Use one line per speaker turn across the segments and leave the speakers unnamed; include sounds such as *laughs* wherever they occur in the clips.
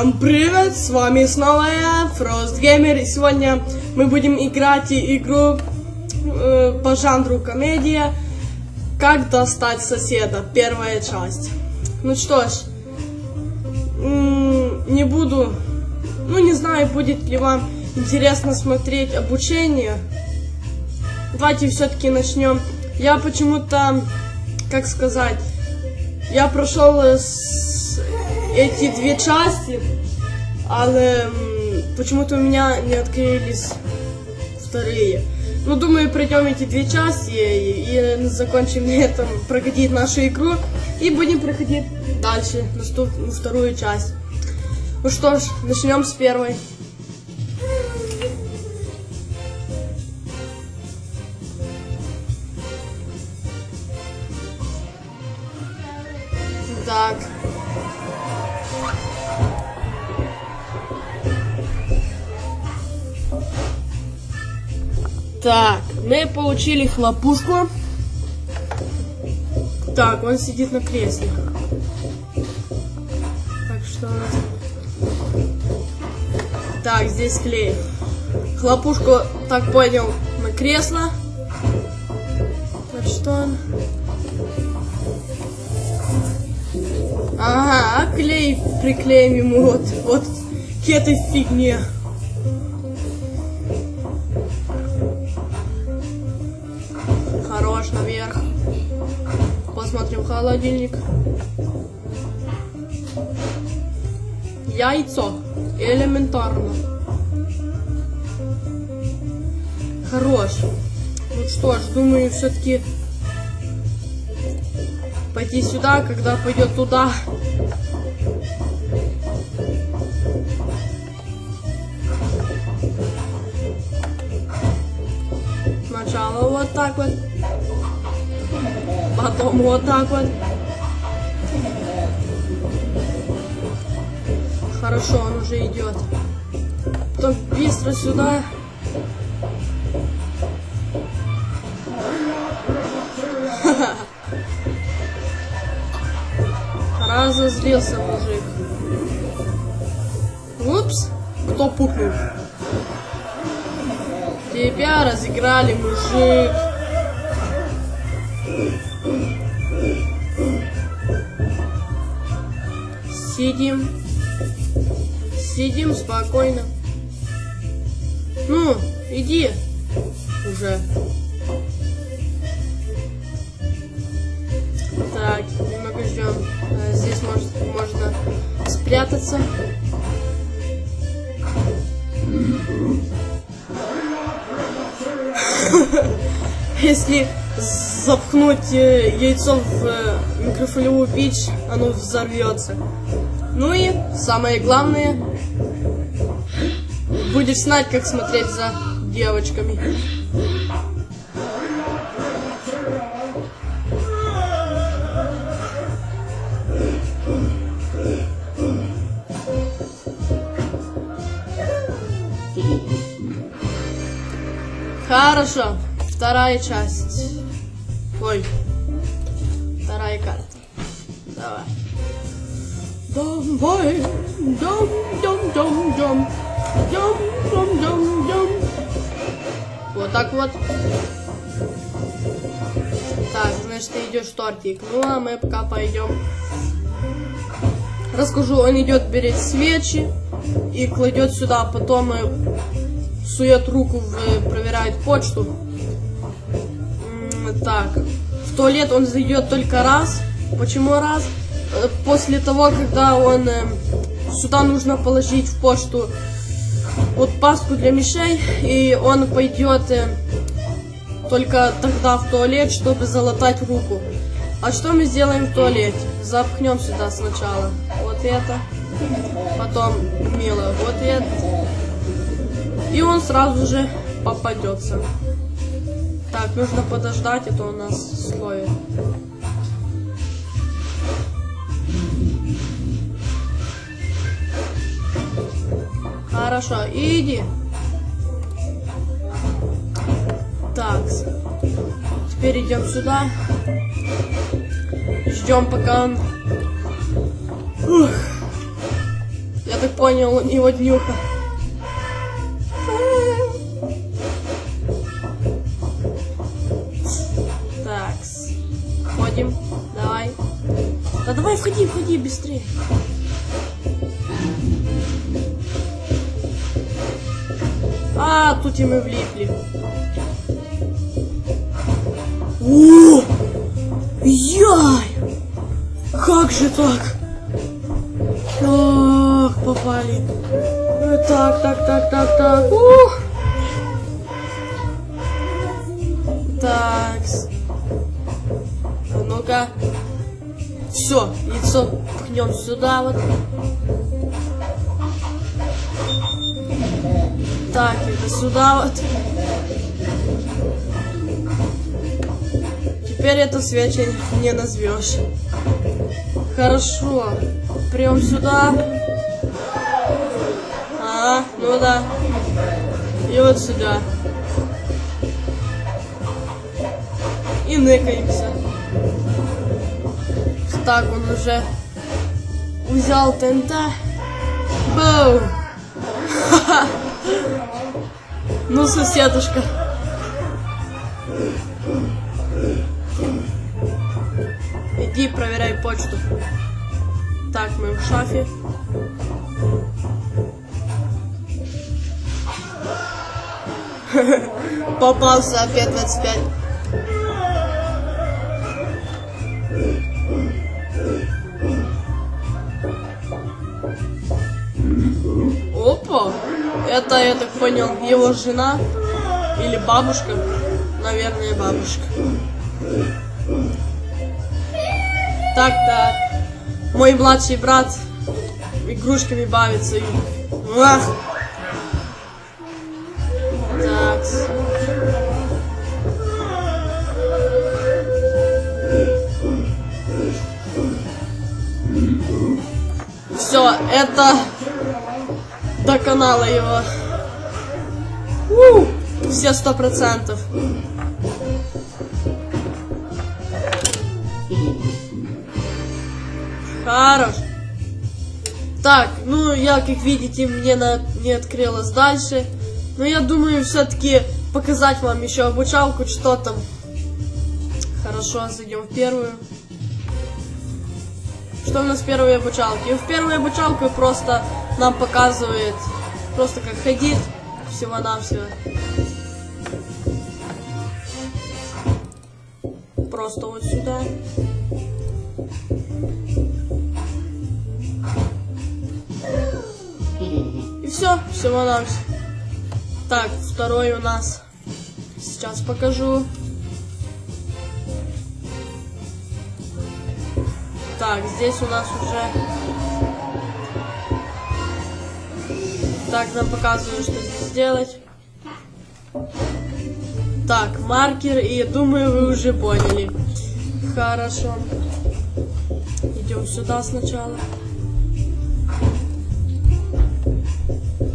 Всем привет, с вами снова я, Frost Gamer, и сегодня мы будем играть игру э, по жанру комедия «Как достать соседа», первая часть. Ну что ж, не буду, ну не знаю, будет ли вам интересно смотреть обучение. Давайте все-таки начнем. Я почему-то, как сказать, я прошел эти две части, але почему-то у меня не открылись вторые. Ну, думаю, пройдем эти две части и, и закончим на этом проходить нашу игру. И будем проходить дальше, на вторую часть. Ну что ж, начнем с первой. Так, мы получили хлопушку. Так, он сидит на кресле. Так что... Так, здесь клей. Хлопушку, так понял, на кресло. Так что... Ага, а клей приклеим ему вот, вот к этой фигне. Холодильник. Яйцо. Элементарно. Хорош. Ну что ж, думаю, все-таки пойти сюда, когда пойдет туда. Сначала вот так вот. Потом вот так вот. Хорошо, он уже идет. Потом быстро сюда. Разозлился мужик. Упс, кто пукнул? Тебя разыграли, мужик. Сидим. Сидим спокойно. Ну, иди уже. Так, немного ждем. Э, здесь может, можно спрятаться. *laughs* Если запхнуть э, яйцо в э, микрофолевую печь, оно взорвется. Ну и самое главное, будешь знать, как смотреть за девочками. Хорошо. Вторая часть. Ой. Вторая карта. Давай. Дом, дом, дом, дом. Дом, дом, дом. Вот так вот. Так, значит, ты идешь тортик. Ну, а мы пока пойдем. Расскажу, он идет берет свечи и кладет сюда, потом сует руку, в, проверяет почту. Так, в туалет он зайдет только раз. Почему раз? Э, после того, когда он... Э, сюда нужно положить в почту вот пасту для мишей, и он пойдет э, только тогда в туалет, чтобы залатать руку. А что мы сделаем в туалете? Запхнем сюда сначала вот это, потом мило вот это, и он сразу же попадется. Так, нужно подождать, это у нас слой. Хорошо, иди. Так, теперь идем сюда. Ждем, пока он... Ух. Я так понял, у него днюха. Так, входим, давай. Да давай, входи, входи, быстрее. А, тут и мы влипли. О! Яй! Как же так? Ох, попали. Э, Так, так, так, так, так. Ух. Так. А Ну-ка. Все, яйцо пхнем сюда вот. Так, это сюда вот. Теперь это свечей не назовешь. Хорошо. Прям сюда. А, ну да. И вот сюда. И ныкаемся. Так, он уже взял ТНТ. Боу! Ха-ха! Ну, соседушка. Иди проверяй почту. Так, мы в шафе. *laughs* Попался опять 25. Это, я так понял, его жена или бабушка. Наверное, бабушка. Так, так. Мой младший брат игрушками бавится. и- Ах! Так. Все, это до канала его. У, все сто процентов. Хорош. Так, ну я, как видите, мне на, не открылось дальше. Но я думаю, все-таки показать вам еще обучалку, что там. Хорошо, зайдем в первую. Что у нас в первой обучалке? В первой обучалке просто нам показывает просто как ходить всего-навсего. Просто вот сюда. И все, всего на все. Так, второй у нас. Сейчас покажу. Так, здесь у нас уже... Так, нам показывают, что здесь сделать. Так, маркер, и думаю, вы уже поняли. Хорошо. Идем сюда сначала.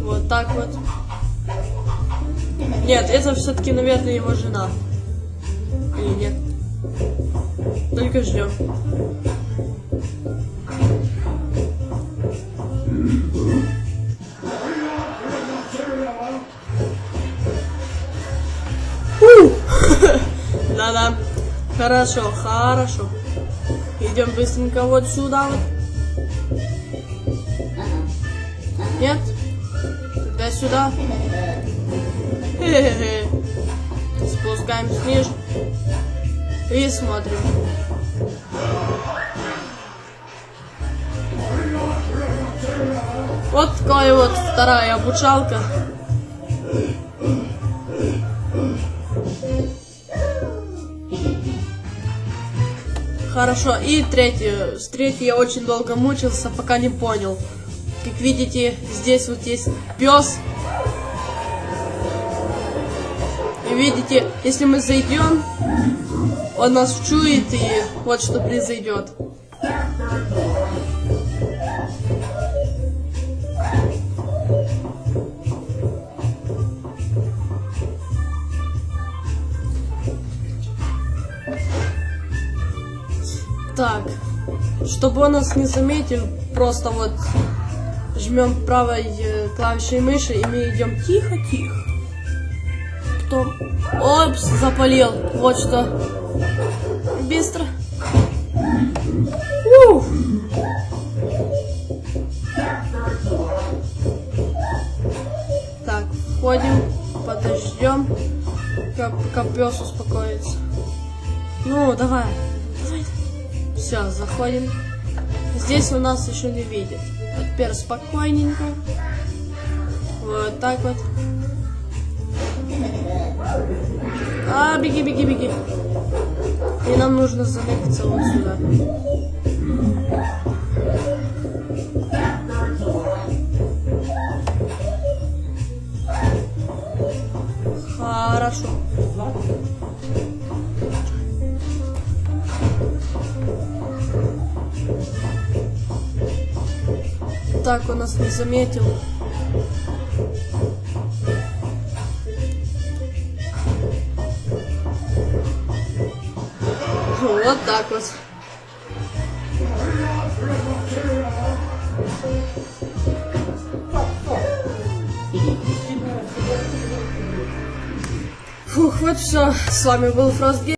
Вот так вот. Нет, это все-таки, наверное, его жена. Или нет? Только ждем. Да-да. *laughs* Хорошо, хорошо. Идем быстренько вот сюда. Нет? Тогда сюда. Хе-хе-хе. Спускаемся ниже. И смотрим. Вот такая вот вторая обучалка. Хорошо, и третью. С третьей я очень долго мучился, пока не понял. Как видите, здесь вот есть пес. И видите, если мы зайдем, он нас чует, и вот что произойдет. Так, чтобы он нас не заметил, просто вот жмем правой э, клавишей мыши, и мы идем тихо-тихо. Потом, опс, запалил. Вот что. Быстро. Ух. Так, входим, подождем, как, пес успокоится. Ну, давай. Все, заходим. Здесь у нас еще не видит. Теперь спокойненько. Вот так вот. А, беги, беги, беги. И нам нужно залезть вот сюда. Так, он нас не заметил. Вот так вот. Фух, вот все. С вами был Фростгейм.